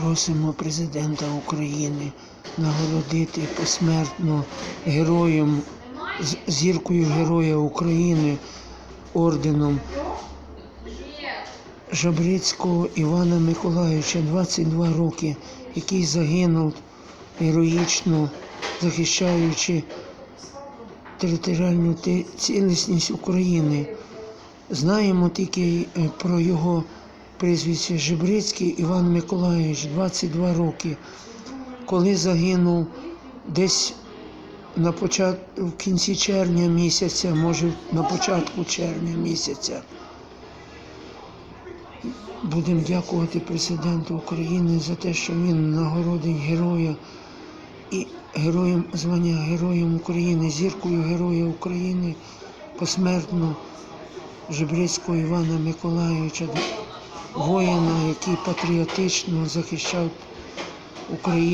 Просимо президента України нагородити посмертно героєм, зіркою Героя України орденом Жабрицького Івана Миколайовича, 22 роки, який загинув героїчно, захищаючи територіальну цілісність України. Знаємо тільки е, про його прізвище Жебрицький Іван Миколайович, 22 роки, коли загинув десь на початку, в кінці червня місяця, може на початку червня місяця. Будемо дякувати президенту України за те, що він нагородить героя і героєм звання Героєм України, зіркою Героя України посмертно Жебрицького Івана Миколайовича, воїна, який патріотично захищав Україну.